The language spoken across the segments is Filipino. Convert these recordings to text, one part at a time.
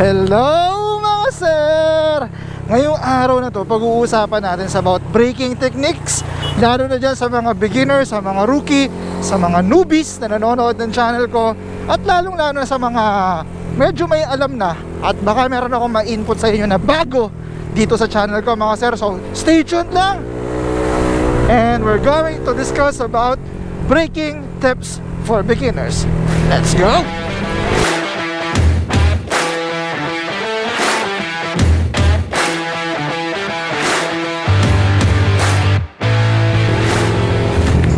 Hello mga sir! Ngayong araw na to, pag-uusapan natin sa about braking techniques Lalo na dyan sa mga beginners, sa mga rookie, sa mga newbies na nanonood ng channel ko At lalong lalo na sa mga medyo may alam na At baka meron akong ma-input sa inyo na bago dito sa channel ko mga sir So stay tuned lang! And we're going to discuss about braking tips for beginners Let's go!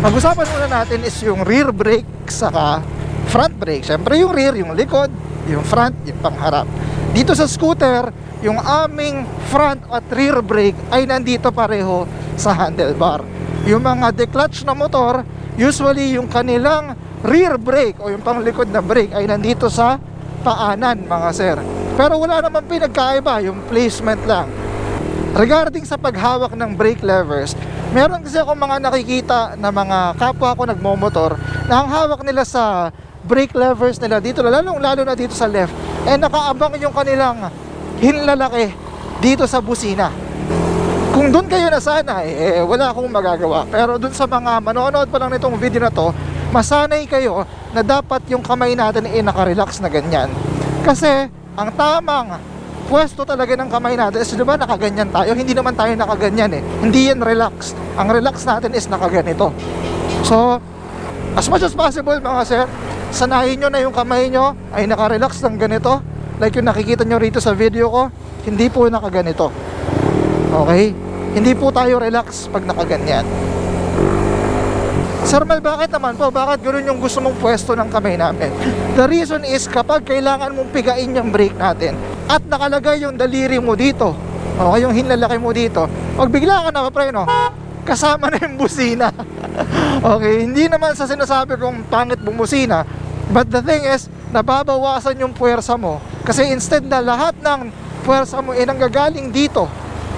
Pag-usapan muna natin is yung rear brake saka front brake. Siyempre yung rear, yung likod, yung front, yung pangharap. Dito sa scooter, yung aming front at rear brake ay nandito pareho sa handlebar. Yung mga declutch na motor, usually yung kanilang rear brake o yung panglikod na brake ay nandito sa paanan mga sir. Pero wala naman pinagkaiba, yung placement lang. Regarding sa paghawak ng brake levers, meron kasi ako mga nakikita na mga kapwa ko nagmomotor na ang hawak nila sa brake levers nila dito, lalong lalo na dito sa left, eh nakaabang yung kanilang hinlalaki dito sa busina. Kung doon kayo nasana, eh, wala akong magagawa. Pero doon sa mga manonood pa lang nitong video na to, masanay kayo na dapat yung kamay natin eh nakarelax na ganyan. Kasi ang tamang pwesto talaga ng kamay natin is di ba nakaganyan tayo? Hindi naman tayo nakaganyan eh. Hindi yan relax. Ang relax natin is nakaganito. So, as much as possible mga sir, sanayin nyo na yung kamay nyo ay nakarelax ng ganito. Like yung nakikita nyo rito sa video ko, hindi po nakaganito. Okay? Hindi po tayo relax pag nakaganyan. Sir Mel, bakit naman po? Bakit ganoon yung gusto mong pwesto ng kamay namin? The reason is kapag kailangan mong pigain yung brake natin at nakalagay yung daliri mo dito, o yung hinlalaki mo dito, pag bigla ka na papreno, kasama na yung busina. okay, hindi naman sa sinasabi kong pangit bumusina, but the thing is, nababawasan yung puwersa mo. Kasi instead na lahat ng puwersa mo ay nanggagaling dito,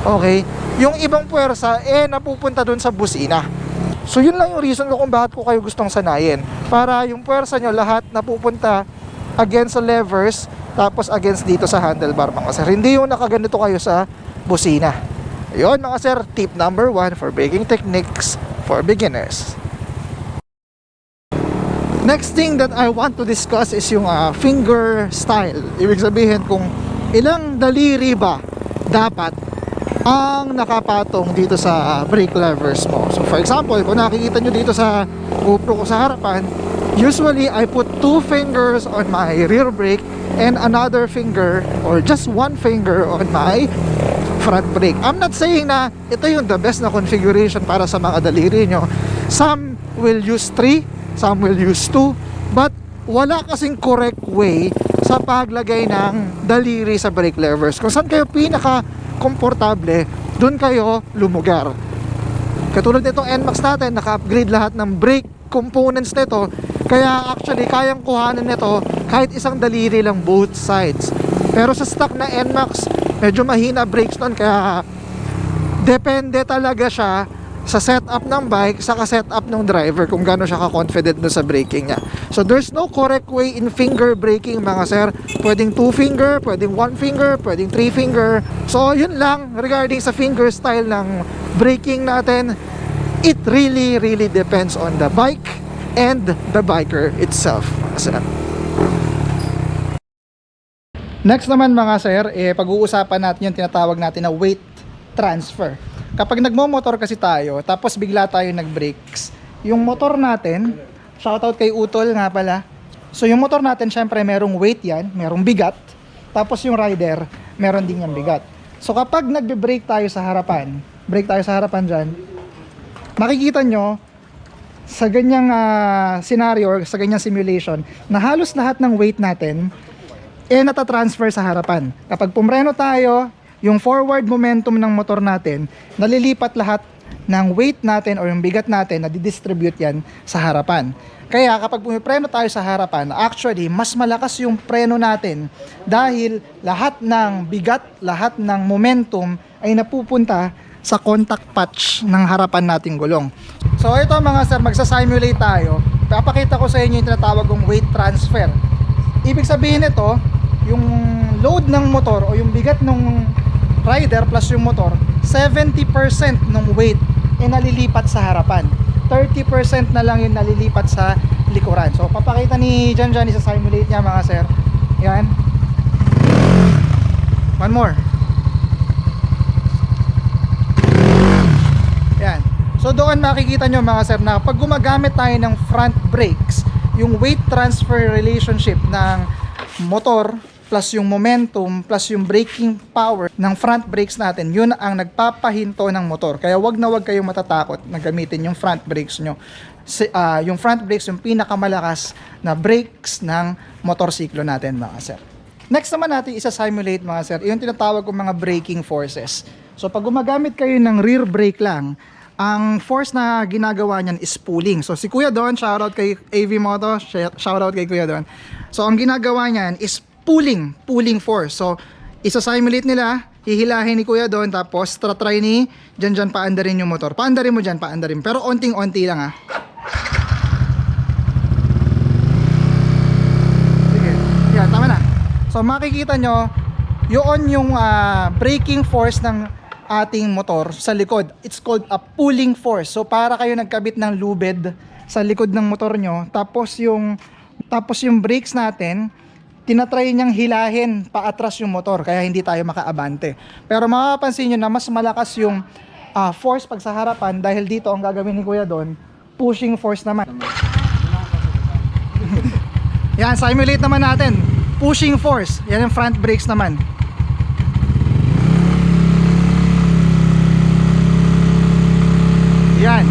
okay, yung ibang puwersa eh napupunta dun sa busina. So yun lang yung reason ko kung bakit ko kayo gustong sanayin. Para yung puwersa nyo lahat napupunta against sa levers tapos against dito sa handlebar mga sir. Hindi yung nakaganito kayo sa busina. Yun mga sir, tip number one for braking techniques for beginners. Next thing that I want to discuss is yung ah, finger style. Ibig sabihin kung ilang daliri ba dapat ang nakapatong dito sa brake levers mo. So for example, kung nakikita nyo dito sa GoPro ko sa harapan, usually I put two fingers on my rear brake and another finger or just one finger on my front brake. I'm not saying na ito yung the best na configuration para sa mga daliri nyo. Some will use 3, some will use 2, but wala kasing correct way sa paglagay ng daliri sa brake levers. Kung saan kayo pinaka komportable, doon kayo lumugar. Katulad nitong NMAX natin, naka-upgrade lahat ng brake components nito. Kaya actually, kayang kuhanan nito kahit isang daliri lang both sides. Pero sa stock na NMAX, medyo mahina brakes nun. Kaya depende talaga siya sa setup ng bike sa setup ng driver kung gaano siya ka-confident na sa braking niya. So there's no correct way in finger braking mga sir. Pwedeng 2 finger, pwedeng 1 finger, pwedeng 3 finger. So yun lang regarding sa finger style ng braking natin. It really really depends on the bike and the biker itself. mga sir. Next naman mga sir, eh, pag-uusapan natin yung tinatawag natin na weight transfer. Kapag nagmo-motor kasi tayo, tapos bigla tayo nag-brakes, yung motor natin, shoutout kay Utol nga pala, so yung motor natin, syempre merong weight yan, merong bigat, tapos yung rider, meron din yung bigat. So kapag nagbe-brake tayo sa harapan, brake tayo sa harapan dyan, makikita nyo, sa ganyang ah, scenario or sa ganyang simulation, na halos lahat ng weight natin, eh natatransfer sa harapan. Kapag pumreno tayo, yung forward momentum ng motor natin, nalilipat lahat ng weight natin or yung bigat natin na didistribute yan sa harapan. Kaya kapag pumipreno tayo sa harapan, actually, mas malakas yung preno natin dahil lahat ng bigat, lahat ng momentum ay napupunta sa contact patch ng harapan nating gulong. So ito mga sir, magsa-simulate tayo. Papakita ko sa inyo yung tinatawag kong weight transfer. Ibig sabihin nito, yung load ng motor o yung bigat ng rider plus yung motor, 70% ng weight ay nalilipat sa harapan. 30% na lang yung nalilipat sa likuran. So, papakita ni Jan Jan, isa-simulate niya mga sir. Yan. One more. Yan. So doon makikita nyo mga sir na pag gumagamit tayo ng front brakes, yung weight transfer relationship ng motor plus yung momentum plus yung braking power ng front brakes natin, yun ang nagpapahinto ng motor. Kaya wag na wag kayong matatakot na gamitin yung front brakes nyo. Si, ah, yung front brakes yung pinakamalakas na brakes ng motorsiklo natin mga sir. Next naman natin isa-simulate mga sir, yung tinatawag kong mga braking forces. So pag gumagamit kayo ng rear brake lang, ang force na ginagawa niyan is pulling. So si Kuya Don, shoutout kay AV Moto, sh- shoutout kay Kuya Don. So ang ginagawa niyan is pulling, pulling force. So isa-simulate nila, hihilahin ni Kuya Don, tapos try ni dyan dyan paandarin yung motor. Paandarin mo dyan, paandarin. Pero onting-onti lang ah. Sige. Yan, tama na. So makikita nyo, yun yung ah, braking force ng ating motor sa likod. It's called a pulling force. So para kayo nagkabit ng lubid sa likod ng motor nyo, tapos yung tapos yung brakes natin, tinatry niyang hilahin paatras yung motor kaya hindi tayo makaabante. Pero mapapansin nyo na mas malakas yung ah, force pag sa harapan dahil dito ang gagawin ni Kuya doon, pushing force naman. Yan, simulate naman natin. Pushing force. Yan yung front brakes naman. Yan.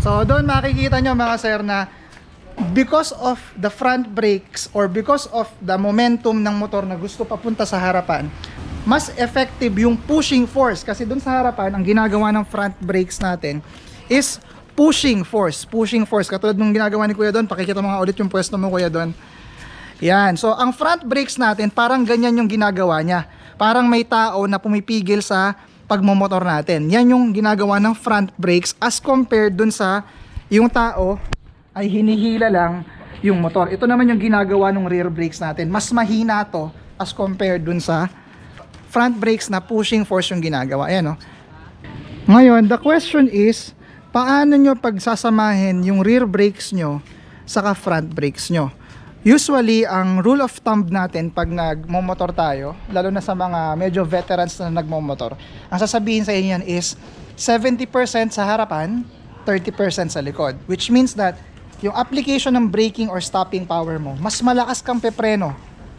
So, doon makikita nyo mga sir na because of the front brakes or because of the momentum ng motor na gusto papunta sa harapan, mas effective yung pushing force kasi doon sa harapan ang ginagawa ng front brakes natin is pushing force, pushing force katulad ng ginagawa ni Kuya doon, pakikita mo nga ulit yung pwesto mo Kuya doon. Yan. So, ang front brakes natin, parang ganyan yung ginagawa niya. Parang may tao na pumipigil sa pagmomotor natin. Yan yung ginagawa ng front brakes as compared dun sa yung tao ay hinihila lang yung motor. Ito naman yung ginagawa ng rear brakes natin. Mas mahina to as compared dun sa front brakes na pushing force yung ginagawa. Ayan, oh. Ngayon, the question is, paano nyo pagsasamahin yung rear brakes nyo saka front brakes nyo? Usually, ang rule of thumb natin pag nagmomotor tayo, lalo na sa mga medyo veterans na nagmomotor, ang sasabihin sa inyo yan is 70% sa harapan, 30% sa likod. Which means that yung application ng braking or stopping power mo, mas malakas kang pepreno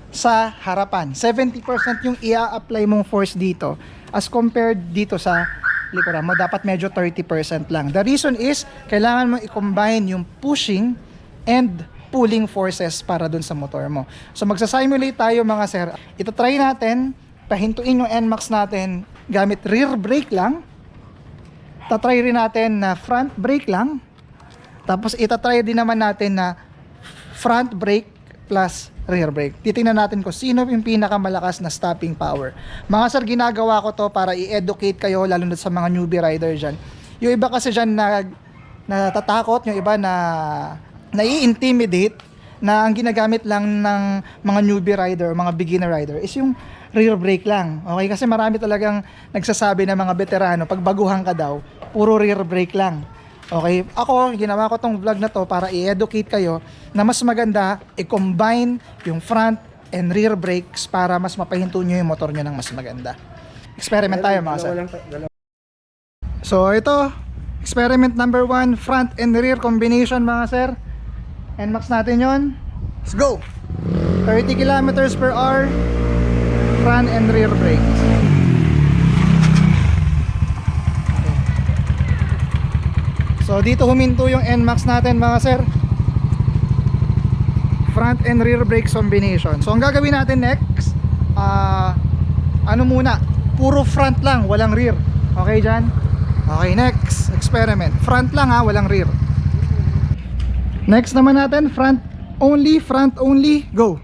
sa harapan. 70% yung ia-apply mong force dito as compared dito sa likuran mo. Dapat medyo 30% lang. The reason is, kailangan mo i-combine yung pushing and pulling forces para dun sa motor mo. So magsa-simulate tayo mga sir. Ito try natin, pahintuin yung NMAX natin gamit rear brake lang. Tatry rin natin na front brake lang. Tapos itatry din naman natin na front brake plus rear brake. Titingnan natin kung sino yung pinakamalakas na stopping power. Mga sir, ginagawa ko to para i-educate kayo lalo na sa mga newbie rider dyan. Yung iba kasi dyan na natatakot, yung iba na nai-intimidate na ang ginagamit lang ng mga newbie rider, mga beginner rider is yung rear brake lang. Okay, kasi marami talagang nagsasabi na mga veterano, pag baguhan ka daw, puro rear brake lang. Okay, ako, ginawa ko tong vlog na to para i-educate kayo na mas maganda i-combine yung front and rear brakes para mas mapahinto nyo yung motor nyo ng mas maganda. Experiment tayo mga sir. So ito, experiment number one, front and rear combination mga sir. NMAX natin yon. Let's go! 30 kilometers per hour, front and rear brakes. So dito huminto yung NMAX natin mga sir. Front and rear brakes combination. So ang gagawin natin next, ah ano muna, puro front lang, walang rear. Okay dyan? Okay, next experiment. Front lang ha, walang rear. Next naman natin, front only, front only, go.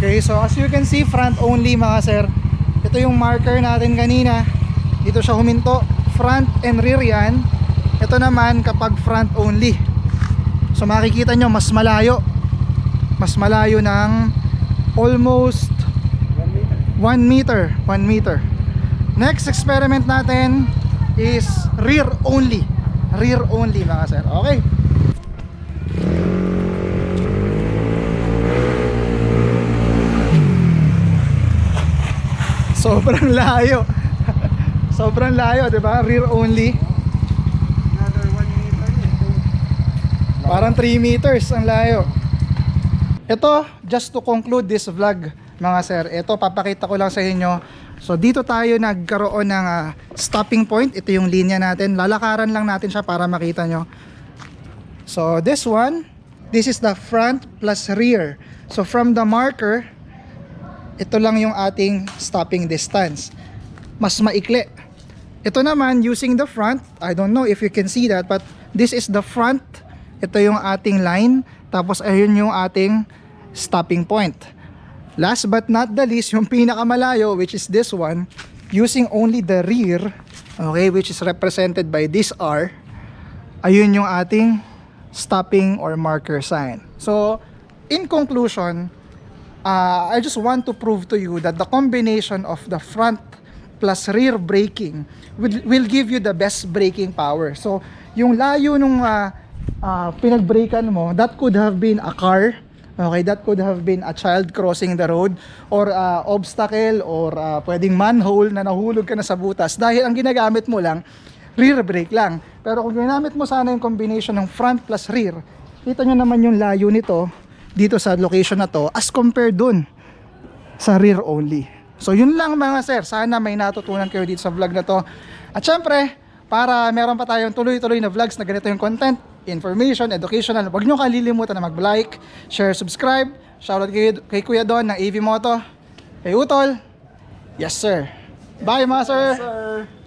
Okay, so as you can see, front only mga sir. Ito yung marker natin kanina. Dito siya huminto. Front and rear yan. Ito naman kapag front only. So makikita nyo mas malayo. Mas malayo ng almost 1 meter. 1 meter. Next experiment natin is rear only. Rear only mga sir. Okay. Sobrang layo. Sobrang layo, 'di ba? Rear only. Another 1 meter. Parang 3 meters ang layo. Ito, just to conclude this vlog, mga sir. Ito, papakita ko lang sa inyo. So, dito tayo nagkaroon ng ah, stopping point. Ito yung linya natin. Lalakaran lang natin siya para makita nyo. So, this one, this is the front plus rear. So, from the marker, ito lang yung ating stopping distance. Mas maikli. Ito naman, using the front, I don't know if you can see that, but this is the front. Ito yung ating line. Tapos, ayun yung ating stopping point. Last but not the least, yung pinakamalayo, which is this one, using only the rear, okay, which is represented by this R, ayun yung ating stopping or marker sign. So, in conclusion, uh, I just want to prove to you that the combination of the front plus rear braking will, will give you the best braking power. So, yung layo nung uh, uh, pinagbrakean mo, that could have been a car, okay, that could have been a child crossing the road, or uh, obstacle, or uh, pwedeng manhole na nahulog ka na sa butas dahil ang ginagamit mo lang, rear brake lang. Pero kung ginamit mo sana yung combination ng front plus rear, kita nyo naman yung layo nito dito sa location na to as compared dun sa rear only. So yun lang mga sir, sana may natutunan kayo dito sa vlog na to. At syempre, para meron pa tayong tuloy-tuloy na vlogs na ganito yung content, information, educational, huwag nyo kalilimutan na mag-like, share, subscribe. Shoutout kay, kay Kuya Don ng AV Moto, kay Utol. Yes sir. Bye mga sir. Sir.